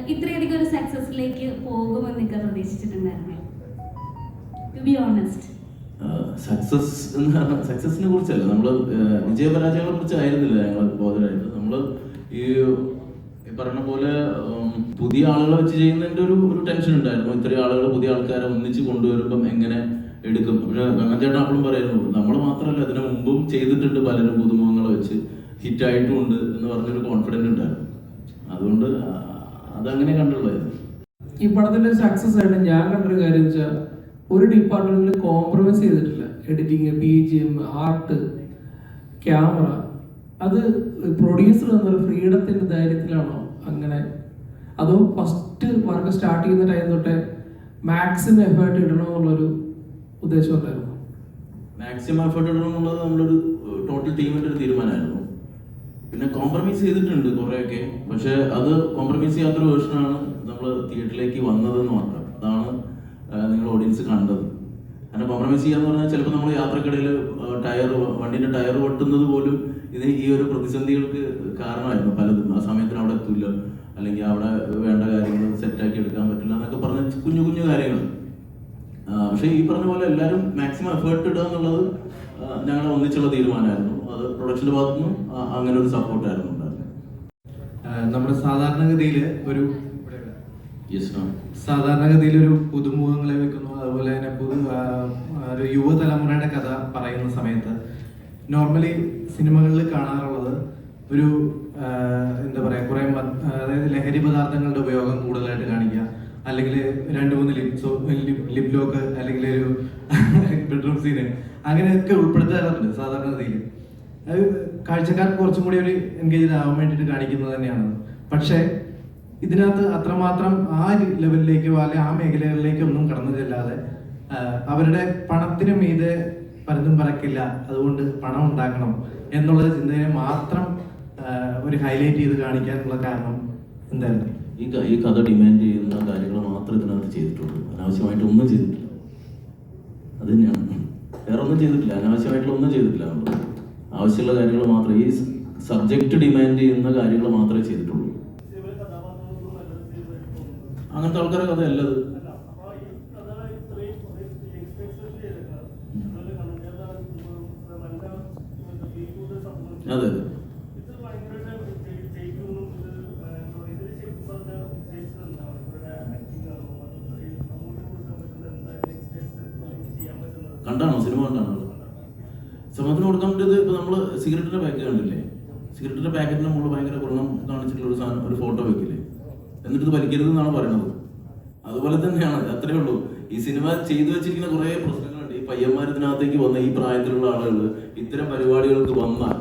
ഇത്രയധികം ഒരു സക്സസിലേക്ക് പോകുമെന്നൊക്കെ പ്രതീക്ഷിച്ചിട്ടുണ്ടായിരുന്നു? ടു ബി ഓണസ്റ്റ് സക്സസ് എന്ന് പറഞ്ഞാൽ സക്സസിനെ കുറിച്ചല്ല. നമ്മൾ വിജയപരാജയങ്ങളെ കുറിച്ച് ആയിരുന്നില്ല ഞങ്ങൾ ബോധരായിട്ട്. നമ്മൾ ഈ പറഞ്ഞ പോലെ പുതിയ ആളുകളെ വെച്ച് ചെയ്യുന്നതിന്റെ ഒരു ഒരു ടെൻഷൻ ഉണ്ടായിരുന്നു. ഇത്രയും ആളുകൾ പുതിയ ആൾക്കാരെ ഒന്നിച്ച് കൊണ്ടുവരുമ്പം എങ്ങനെ എടുക്കും? പക്ഷെ ഗംഗാചേട്ടൻ അപ്പോഴും പറയുന്നു നമ്മൾ മാത്രമല്ല അതിന് മുമ്പും ചെയ്തിട്ടുണ്ട് പലരും പുതുമുഖങ്ങളെ വെച്ച്. ഹിറ്റായിട്ടും ഉണ്ട് എന്ന് പറഞ്ഞൊരു കോൺഫിഡന്റ് ഉണ്ടായിരുന്നു. അതുകൊണ്ട് അതങ്ങനെ കണ്ടുള്ളത്. ഈ പടത്തിന്റെ സക്സസ് ആയിട്ട് ഞാൻ കണ്ടൊരു കാര്യം വെച്ചാൽ ഒരു ഡിപ്പാർട്ട്മെന്റിൽ കോംപ്രമൈസ് ചെയ്തിട്ടില്ല. Editing B G M art camera അത് പ്രൊഡ്യൂസർ എന്നൊരു ഫ്രീഡത്തിന്റെ ധൈര്യത്തിലാണോ അങ്ങനെ? അതോ ഫസ്റ്റ് വർക്ക് സ്റ്റാർട്ട് ചെയ്യുന്ന ടൈം തൊട്ടേ മാക്സിമം എഫേർട്ട് ഇടണമെന്നുള്ളൊരു ഉദ്ദേശം ഉണ്ടായിരുന്നു? മാക്സിമം എഫേർട്ട് ഇടണമെന്നുള്ളത് നമ്മളൊരു ടോട്ടൽ ടീമിന്റെ ഒരു തീരുമാനമായിരുന്നു. പിന്നെ കോംപ്രമൈസ് ചെയ്തിട്ടുണ്ട് കുറെയൊക്കെ. പക്ഷെ അത് കോംപ്രമൈസ് ചെയ്യാത്തൊരു വേർഷനാണ് നമ്മൾ തിയേറ്ററിലേക്ക് വന്നതെന്ന് മാത്രം. അതാണ് നിങ്ങൾ ഓഡിയൻസ് കണ്ടത്. കാരണം കോംപ്രമൈസ് ചെയ്യാന്ന് പറഞ്ഞാൽ ചിലപ്പോൾ നമ്മൾ യാത്രക്കിടയിൽ ടയർ വണ്ടിന്റെ ടയർ പൊട്ടുന്നത് പോലും ഇത് ഈ ഒരു പ്രതിസന്ധികൾക്ക് കാരണമായിരുന്നു പലതും. ആ സമയത്തിന് അവിടെ എത്തില്ല അല്ലെങ്കിൽ അവിടെ വേണ്ട കാര്യങ്ങൾ സെറ്റാക്കി എടുക്കാൻ പറ്റില്ല എന്നൊക്കെ പറഞ്ഞ കുഞ്ഞു കുഞ്ഞു കാര്യങ്ങൾ പക്ഷെ ഈ പറഞ്ഞ പോലെ എല്ലാവരും മാക്സിമം എഫേർട്ട് ഇടുക എന്നുള്ളത് ഞങ്ങളുടെ ഒന്നിച്ചുള്ള തീരുമാനമായിരുന്നു. അത് പ്രൊഡക്ഷന്റെ ഭാഗത്തു നിന്നും അങ്ങനെ ഒരു സപ്പോർട്ടായിരുന്നു ഉണ്ടായിരുന്നത്. നമ്മുടെ സാധാരണഗതിയിൽ ഒരു സാധാരണഗതിയിൽ ഒരു പുതുമുഖങ്ങളെ വെക്കുന്നു അതുപോലെ തന്നെ പുതു ഒരു യുവതലമുറയുടെ കഥ പറയുന്ന സമയത്ത് നോർമലി സിനിമകളിൽ കാണാറുള്ളത് ഒരു എന്താ പറയുക കുറേ അതായത് ലഹരി പദാർത്ഥങ്ങളുടെ ഉപയോഗം കൂടുതലായിട്ട് കാണിക്കുക അല്ലെങ്കിൽ രണ്ട് മൂന്ന് ലിപ്സോ ലിപ് ലോക്ക് അല്ലെങ്കിൽ ഒരു ബെഡ്റൂം സീന് അങ്ങനെയൊക്കെ ഉൾപ്പെടുത്താറുണ്ട് സാധാരണഗതിയിൽ. അത് കാഴ്ചക്കാർക്ക് കുറച്ചും കൂടി ഒരു എൻഗേജ് ആവാൻ വേണ്ടിയിട്ട് കാണിക്കുന്നത് തന്നെയാണ്. പക്ഷേ ഇതിനകത്ത് അത്രമാത്രം ആ ലെവലിലേക്കോ അല്ലെ ആ മേഖലകളിലേക്കോ ഒന്നും കടന്നു ചെല്ലാതെ അവരുടെ പണത്തിന് മീതെ പലതും പറക്കില്ല. അതുകൊണ്ട് പണം ഉണ്ടാക്കണം എന്നുള്ള ചിന്തയെ മാത്രം ഒരു ഹൈലൈറ്റ് ചെയ്ത് കാണിക്കാനുള്ള കാരണം എന്തായിരുന്നു? ഈ ഈ കഥ ഡിമാൻഡ് ചെയ്യുന്ന കാര്യങ്ങൾ മാത്രം ഇതിനകത്ത് ചെയ്തിട്ടുള്ളൂ. അനാവശ്യമായിട്ട് ഒന്നും ചെയ്തിട്ടില്ല. അത് തന്നെയാണ്. വേറെ ഒന്നും ചെയ്തിട്ടില്ല. അനാവശ്യമായിട്ടുള്ള ഒന്നും ചെയ്തിട്ടില്ല ആവശ്യമുള്ള കാര്യങ്ങൾ മാത്രമേ ഈ സബ്ജക്റ്റ് ഡിമാൻഡ് ചെയ്യുന്ന കാര്യങ്ങൾ മാത്രമേ ചെയ്തിട്ടുള്ളൂ. അങ്ങനത്തെ ആൾക്കാരെ കഥ അല്ലത് അതെ അതെ. കണ്ടാണോ? സിനിമ കണ്ടാണോ? സമൂഹത്തിന് കൊടുക്കേണ്ടത് ഇപ്പൊ നമ്മൾ സിഗരറ്റിന്റെ പാക്കറ്റ് കണ്ടില്ലേ? സിഗരറ്റിന്റെ പാക്കറ്റിന് മുകളിൽ ഭയങ്കര ഗുണം കാണിച്ചിട്ടുള്ള ഒരു സാധനം ഒരു ഫോട്ടോ വെക്കില്ലേ? എന്നിട്ട് ഇത് വലിക്കരുത് എന്നാണ് പറയുന്നത് അതുപോലെ തന്നെയാണ് അത്രേ ഉള്ളൂ. ഈ സിനിമ ചെയ്തു വെച്ചിരിക്കുന്ന കുറെ പ്രശ്നങ്ങളുണ്ട്. ഈ പയ്യന്മാർ ഇതിനകത്തേക്ക് വന്ന ഈ പ്രായത്തിലുള്ള ആളുകൾ ഇത്തരം പരിപാടികൾക്ക് വന്നാൽ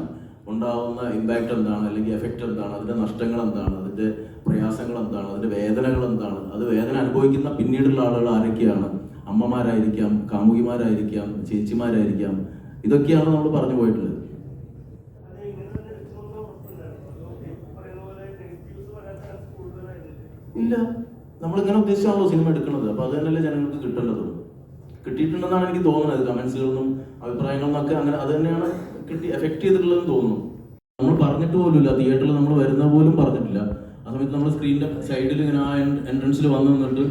ഉണ്ടാവുന്ന ഇമ്പാക്റ്റ് എന്താണ്? അല്ലെങ്കിൽ എഫക്റ്റ് എന്താണ്? അതിന്റെ നഷ്ടങ്ങൾ എന്താണ്? അതിന്റെ പ്രയാസങ്ങൾ എന്താണ്? അതിന്റെ വേദനകൾ എന്താണ്? അത് വേദന അനുഭവിക്കുന്ന പിന്നീടുള്ള ആളുകൾ ആരൊക്കെയാണ്? അമ്മമാരായിരിക്കാം കാമുകിമാരായിരിക്കാം ചേച്ചിമാരായിരിക്കാം ഇതൊക്കെയാണ് നമ്മൾ പറഞ്ഞു പോയിട്ടുള്ളത്. ഇല്ല. നമ്മൾ ഇങ്ങനെ ഉദ്ദേശിച്ചാണല്ലോ സിനിമ എടുക്കുന്നത്. അപ്പൊ അത് ജനങ്ങൾക്ക് കിട്ടേണ്ടത്. കിട്ടിയിട്ടുണ്ടെന്നാണ് എനിക്ക് തോന്നുന്നത്. കമന്റ്സുകളൊന്നും അഭിപ്രായങ്ങളും ഒക്കെ അങ്ങനെ അത് തന്നെയാണ് കിട്ടി എഫക്ട് ചെയ്തിട്ടുള്ളതെന്ന് തോന്നുന്നു. നമ്മൾ പറഞ്ഞിട്ട് പോലുമില്ല. തിയേറ്ററിൽ നമ്മൾ വരുന്ന പോലും പറഞ്ഞിട്ടില്ല. ആ സമയത്ത് നമ്മൾ സ്ക്രീനിന്റെ സൈഡിൽ ഇങ്ങനെ ആ എൻട്രൻസിൽ വന്നു നിന്നിട്ട്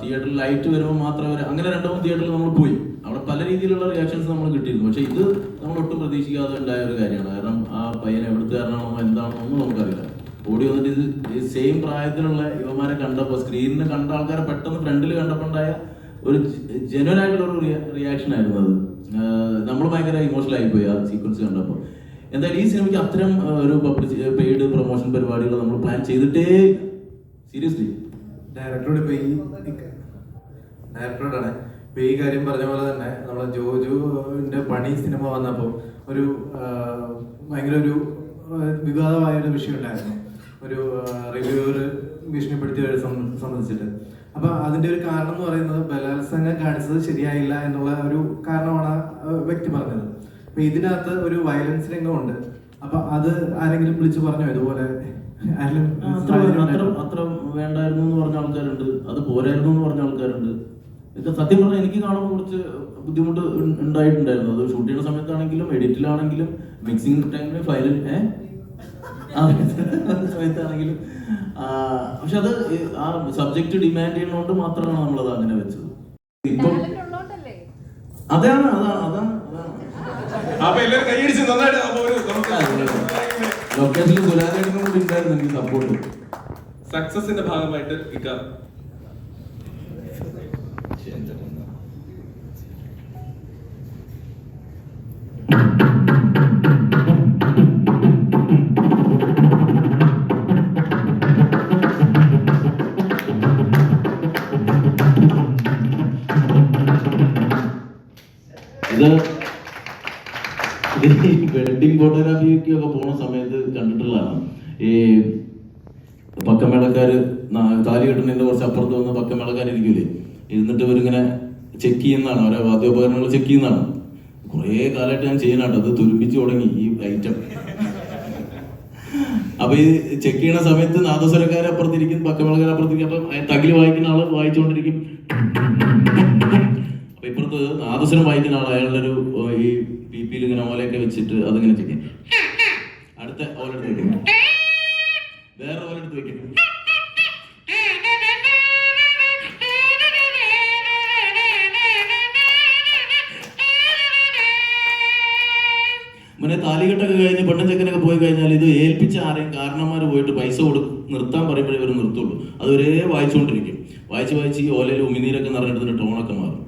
തിയേറ്ററിൽ ലൈറ്റ് വരുമ്പോൾ മാത്രം വരെ അങ്ങനെ രണ്ടു മൂന്ന് തിയേറ്ററിൽ നമ്മൾ പോയി. അവിടെ പല രീതിയിലുള്ള റിയാക്ഷൻസ് നമ്മൾ കിട്ടിയിരുന്നു. പക്ഷെ ഇത് നമ്മൾ ഒട്ടും പ്രതീക്ഷിക്കാതെ ഉണ്ടായ ഒരു കാര്യമാണ്. കാരണം ആ പയ്യൻ എവിടുത്തുകാരനാണോ എന്താണോ ഒന്നും നമുക്കറിയില്ല. ഓടി വന്നിട്ട് ഇത് സെയിം പ്രായത്തിലുള്ള യുവമാരെ കണ്ടപ്പോൾ സ്ക്രീനിൽ കണ്ട ആൾക്കാരെ പെട്ടെന്ന് ഫ്രണ്ടിൽ കണ്ടപ്പോൾ ഉണ്ടായ ഒരു ജെനുവൻ ആയിട്ടുള്ള ഒരു റിയാക്ഷൻ ആയിരുന്നു അത്. നമ്മൾ ഭയങ്കര ഇമോഷണൽ ആയിപ്പോയി ആ സീക്വൻസ് കണ്ടപ്പോൾ. എന്തായാലും ഈ സിനിമയ്ക്ക് അത്തരം ഒരു പബ്ലിസി പെയ്ഡ് പ്രൊമോഷൻ പരിപാടികൾ നമ്മൾ പ്ലാൻ ചെയ്തിട്ടേ സീരിയസ്ലി ഡയറക്ടറോട് ഈ ഡയറക്ടറോടാണ്. ഇപ്പൊ ഈ കാര്യം പറഞ്ഞ പോലെ തന്നെ നമ്മളെ ജോജുവിന്റെ പണി സിനിമ വന്നപ്പോൾ ഒരു ഭയങ്കര ഒരു വിവാദമായ ഒരു വിഷയം ഉണ്ടായിരുന്നു. ഒരു റിവ്യൂവർ ഭീഷണിപ്പെടുത്തിയവരെ സംബ- സംബന്ധിച്ചിട്ട്. അപ്പൊ അതിന്റെ ഒരു കാരണം എന്ന് പറയുന്നത് ബലാത്സംഗം കാണിച്ചത് ശരിയായില്ല എന്നുള്ള ഒരു കാരണമാണ് വ്യക്തി പറഞ്ഞത്. അപ്പൊ ഇതിനകത്ത് ഒരു വയലൻസ് രംഗമുണ്ട്. അപ്പൊ അത് ആരെങ്കിലും വിളിച്ചു പറഞ്ഞോ? ഇതുപോലെ അത്ര അത്ര അത്ര വേണ്ടായിരുന്നു എന്ന് പറഞ്ഞ ആൾക്കാരുണ്ട്. അത് പോരായിരുന്നു എന്ന് പറഞ്ഞ ആൾക്കാരുണ്ട്. ഇത് സത്യം പറഞ്ഞാൽ എനിക്ക് കാണുമ്പോൾ കുറച്ച് ബുദ്ധിമുട്ട് ഉണ്ടായിട്ടുണ്ടായിരുന്നു. അത് ഷൂട്ട് ചെയ്യുന്ന സമയത്താണെങ്കിലും എഡിറ്റിലാണെങ്കിലും മിക്സിംഗ് ടൈമിൽ അതെ സമയത്താണെങ്കിലും പക്ഷെ അത് ആ സബ്ജക്റ്റ് ഡിമാൻഡ് ചെയ്യുന്നതുകൊണ്ട് മാത്രമാണ് നമ്മൾ അത് അങ്ങനെ വെച്ചത്. ഇപ്പം അതാണ് അതാണ് അതാണ് അതാണ്. അപ്പൊ എല്ലാവരും കൈയടിച്ച് നന്നായിട്ട് ലൊക്കേഷനിൽ സുരാജേട്ടനും കൂടി ഉണ്ടായിരുന്നു എനിക്ക് സപ്പോർട്ട് സക്സസിന്റെ ഭാഗമായിട്ട് ഇക്ക. ഇത് ഇത് ഈ വെഡിങ് ഒക്കെ പോണ സമയത്ത് കണ്ടിട്ടുള്ളതാണ്. ഈ പക്കമേളക്കാര് താലി കെട്ടുന്നതിന്റെ കുറച്ച് അപ്പുറത്ത് വന്ന പക്കമേളക്കാർ ഇരിക്കൂലേ ഇരുന്നിട്ട് ഇവരിങ്ങനെ ചെക്ക് ചെയ്യുന്നതാണ്. ഓരോ വാദ്യോപകരണങ്ങൾ ചെക്ക് ചെയ്യുന്നതാണ്. കുറേ കാലമായിട്ട് ഞാൻ ചെയ്യാനാട്ടോ അത് തുരുമ്പിച്ചു തുടങ്ങി ഈ ഐറ്റം അപ്പൊ ഈ ചെക്ക് ചെയ്യണ സമയത്ത് നാദസ്വരക്കാരെ അപ്പുറത്തിരിക്കും പക്കമേളക്കാരെ അപ്പുറത്തിരിക്കും. അപ്പം തകിൽ വായിക്കുന്ന ആൾ വായിച്ചുകൊണ്ടിരിക്കും അപ്പൊ ഇപ്പുറത്ത് നാദസ്വരം വായിക്കുന്ന ആൾ അയാളുടെ ഒരു ഈ പി പിയിൽ ഇങ്ങനെ ഓലയൊക്കെ വെച്ചിട്ട് അതിങ്ങനെ ചെയ്യും. അടുത്ത ഓലെടുത്ത് വെക്കും വേറെ ഓലെടുത്ത് വെക്കും മുന്നേ താലികെട്ടൊക്കെ കഴിഞ്ഞ് പെണ്ണും ചെക്കനൊക്കെ പോയി കഴിഞ്ഞാൽ ഇത് ഏൽപ്പിച്ച ആരെയും കാരണന്മാർ പോയിട്ട് പൈസ കൊടുക്കും നിർത്താൻ പറയുമ്പോഴേ ഇവർ നിർത്തുള്ളൂ. അത് വായിച്ചുകൊണ്ടിരിക്കും. വായിച്ച് വായിച്ച് ഈ ഓലയിൽ ഉമിനീരൊക്കെ നിറഞ്ഞിട്ടതിന്റെ ടോണൊക്കെ മാറും.